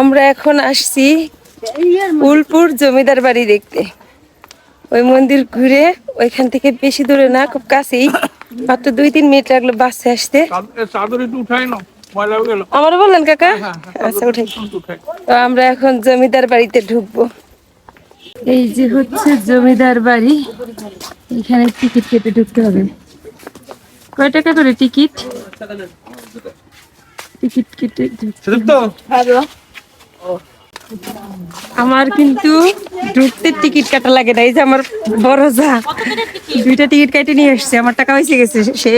আমরা এখন আসছি উলপুর জমিদার বাড়ি দেখতে। ওই মন্দির ঘুরে ওইখান থেকে বেশি দূরে না, খুব কাছেই। মাত্র দুই তিন মিনিট লাগল বাসে আসতে। আমার বললেন কাকা? আচ্ছা উঠাই। তো আমরা এখন জমিদার বাড়িতে ঢুকবো। এই যে হচ্ছে জমিদার বাড়ি। এখানে টিকিট কেটে ঢুকতে হবে। কয় টাকা করে টিকিট? টিকিট কেটে আমার কিন্তু ঢুকতে টিকিট কাটা লাগে না এই যে আমার বড় যা দুইটা টিকিট কেটে নিয়ে আসছে আমার টাকা হয়েছে গেছে সে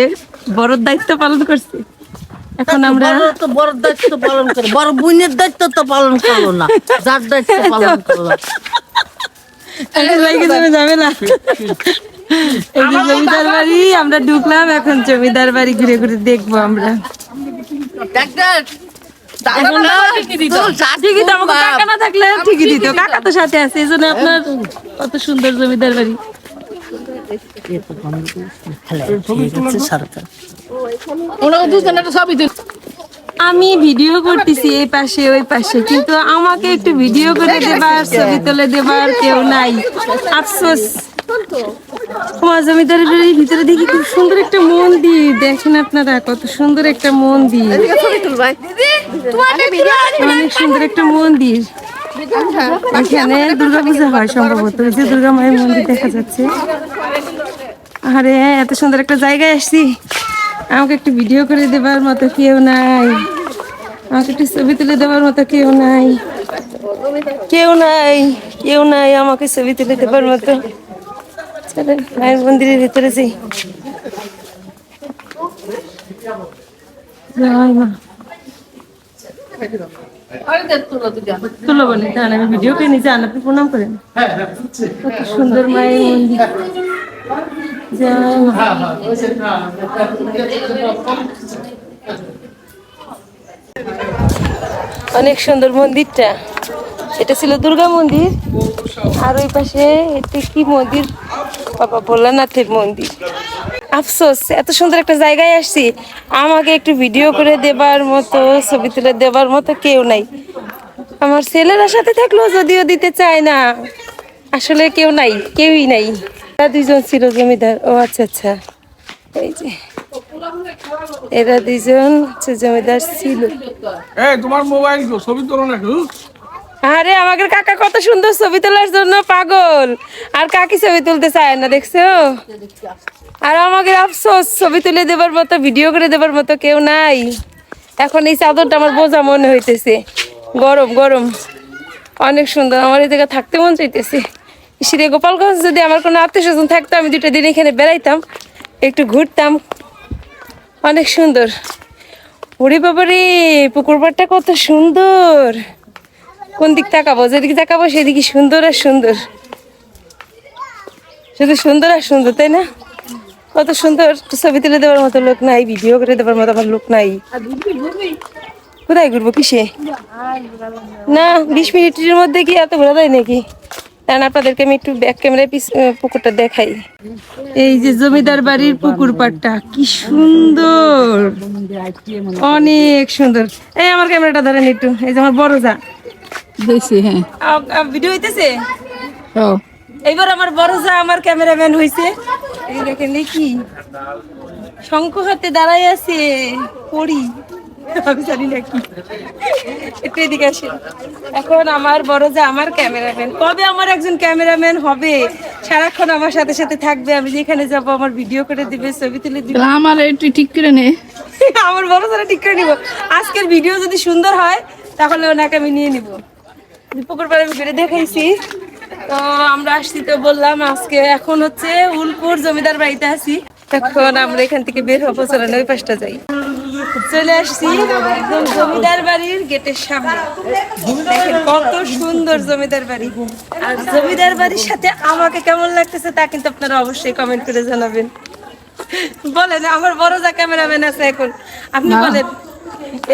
বড় দায়িত্ব পালন করছে। এখন আমরা বড় তো বড় দায়িত্ব পালন করে বড় বোনের দায়িত্ব তো পালন করল না যার দায়িত্ব পালন করল লাগে যাবে এই জমিদার বাড়ি আমরা ঢুকলাম এখন জমিদার বাড়ি ঘুরে ঘুরে দেখব আমরা। কাকা তো সাথে আছে এই জন্য আপনার কত সুন্দর জমিদার বাড়ি। আমি ভিডিও করতেছি এই পাশে ওই পাশে কিন্তু আমাকে একটু ভিডিও করে দেবার ছবি তুলে দেবার কেউ নাই। আফসোস। তোমার জমিদার বাড়ির ভিতরে দেখি খুব সুন্দর একটা মন্দির। দেখেন আপনারা কত সুন্দর একটা মন্দির। অনেক সুন্দর একটা মন্দির। এখানে দুর্গা পূজা হয় সম্ভবত। যে দুর্গা মায়ের মন্দির দেখা যাচ্ছে। আরে এত সুন্দর একটা জায়গায় আসছি। আমাকে একটু ভিডিও করে দেবার মতো কেউ নাই। আমাকে একটু ছবি তুলে দেবার মতো কেউ নাই। কেউ নাই কেউ নাই আমাকে ছবি তুলে দেবার মতো। চলেন মায়ের মন্দিরের ভিতরে যাই। তুলো বলে তাহলে আমি ভিডিও করে নিয়ে যান আপনি প্রণাম করেন। কত সুন্দর মায়ের মন্দির। জয় অনেক সুন্দর মন্দিরটা। এটা ছিল দুর্গা মন্দির। আর ওই পাশে এটা কি মন্দির? বাবা ভোলানাথের মন্দির। আফসোস, এত সুন্দর একটা জায়গায় আসছি। আমাকে একটু ভিডিও করে দেবার মতো, ছবি তুলে দেবার মতো কেউ নাই। আমার ছেলেরা সাথে থাকলেও যদিও দিতে চায় না। আসলে কেউ নাই, কেউই নাই। এরা দুইজন ছিল জমিদার। ও আচ্ছা আচ্ছা। এই যে, এরা দুইজন জমিদার ছিল। তোমার মোবাইল ছবি তোলো না আরে আমাকে কাকা কত সুন্দর ছবি তোলার জন্য পাগল। আর কাকি ছবি তুলতে চায় না, দেখছ? আর আমাকে আফসোস, ছবি তুলে দেবার মতো ভিডিও করে দেবার মতো কেউ নাই। এখন এই চাদরটা আমার বোঝা মনে হইতেছে। গরম গরম। অনেক সুন্দর। আমার এই জায়গায় থাকতে মন চাইতেছে। শ্রী গোপালগঞ্জ যদি আমার কোনো আত্মীয় স্বজন থাকতো, আমি দুটো দিন এখানে বেড়াইতাম, একটু ঘুরতাম। অনেক সুন্দর। ওরে বাবারে, পুকুর পাড়টা কত সুন্দর। কোন দিক তাকাবো? যেদিকে তাকাবো সেদিকে সুন্দর আর সুন্দর। শুধু সুন্দর আর সুন্দর, তাই না? কত সুন্দর ছবি তুলে দেওয়ার মতো লোক নাই ভিডিও করে দেওয়ার মতো আমার লোক নাই। কোথায় ঘুরবো কিসে? না, বিশ মিনিটের মধ্যে কি এত ঘোরা যায় নাকি? কারণ আপনাদেরকে আমি একটু ব্যাক ক্যামেরায় পুকুরটা দেখাই। এই যে জমিদার বাড়ির পুকুর পাড়টা, কি সুন্দর! অনেক সুন্দর। এই আমার ক্যামেরাটা ধরেন একটু, এই যে আমার বড় যা। বেশি হ্যাঁ। ভিডিও হইতেছে? এইবার আমার বড় যা আমার ক্যামেরাম্যান হইছে। এই দেখেন দেখি। শঙ্খ হাতে দাঁড়াই আছে পড়ি। আমি জানি না কি। একটু এদিকে আসেন। এখন আমার বড় যা আমার ক্যামেরাম্যান কবে আমার একজন ক্যামেরাম্যান হবে? সারাক্ষণ আমার সাথে সাথে থাকবে। আমি যেখানে যাব আমার ভিডিও করে দিবে ছবি তুলে দিবে। আমার একটু ঠিক করে নে। আমার বড় যারা ঠিক করে নিব। আজকের ভিডিও যদি সুন্দর হয় তাহলে ওনাকে আমি নিয়ে নিব। পুকুর পাড়ে ঘুরে দেখাইছি। তো আমরা আসছি তো বললাম আজকে এখন হচ্ছে উলপুর জমিদার বাড়িতে আছি। এখন আমরা এখান থেকে বের হব চলেন ওই পাশটা যাই। চলে আসছি একদম জমিদার বাড়ির গেটের সামনে। দেখেন কত সুন্দর জমিদার বাড়ি। আর জমিদার বাড়ির সাথে আমাকে কেমন লাগতেছে তা কিন্তু আপনারা অবশ্যই কমেন্ট করে জানাবেন। বলেন আমার বড় যা ক্যামেরাম্যান আছে এখন। আপনি বলেন।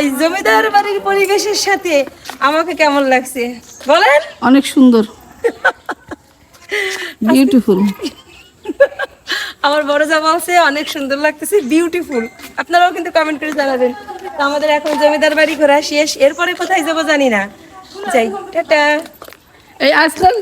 এই জমিদার বাড়ির পরিবেশের সাথে আমাকে কেমন লাগছে? বলেন। অনেক সুন্দর। বিউটিফুল আমার বড় জামা আছে অনেক সুন্দর লাগতেছে বিউটিফুল আপনারাও কিন্তু কমেন্ট করে জানাবেন। তো আমাদের এখন জমিদার বাড়ি ঘোরা শেষ। এরপরে কোথায় যাব জানি না। যাই টাটা। এই আজকাল